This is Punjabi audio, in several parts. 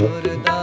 मुर्दा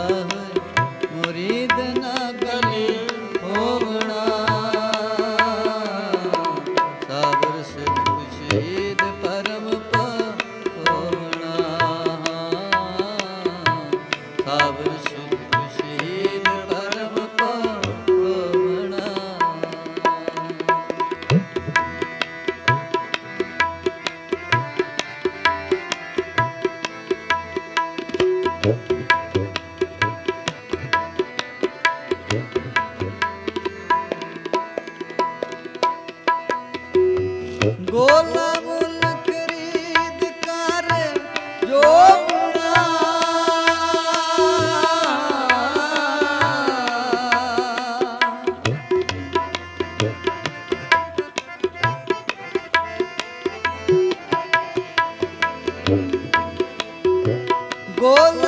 ਗੋਲ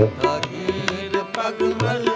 ਲਾਗੀ ਰਪਗਮਲ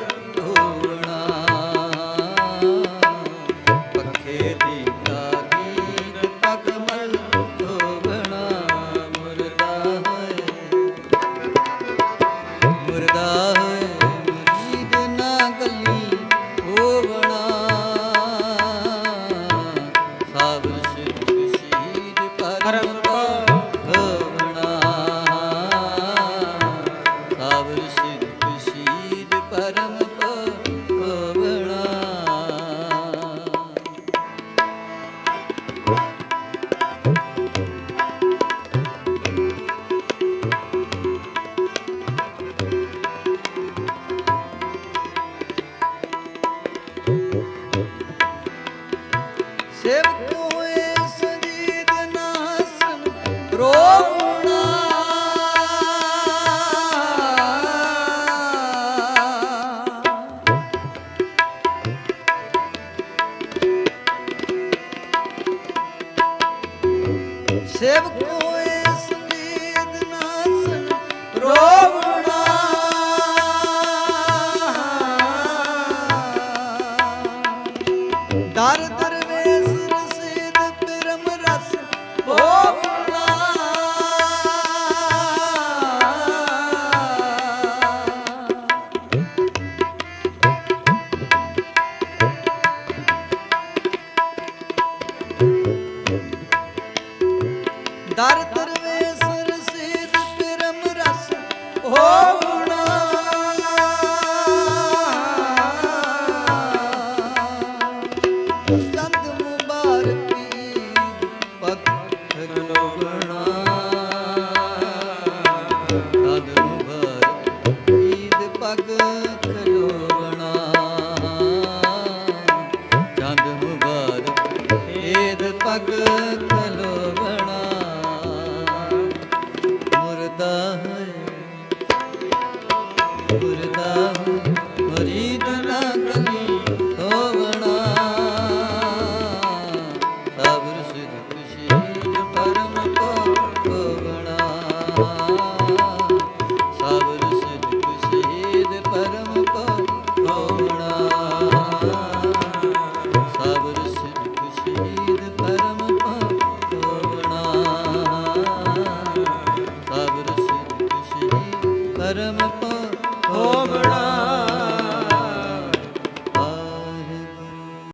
Param. સેવકો ਦਰ ਦਰਵੇਸਰ ਸਿਰ ਪਰਮ ਰਸ ਹੋਵਣਾ। ਚੰਦ ਮੁਬਾਰਕੀ ਪੱਖ ਰੋਗਣਾ ਚੰਦ ਮੁਬਾਰਕ ਈਦ ਪੱਖ ਰੋਗਣਾ ਚੰਦ ਮੁਬਾਰਕ ਈਦ ਪੱਖ ਖਲੋਗਣਾ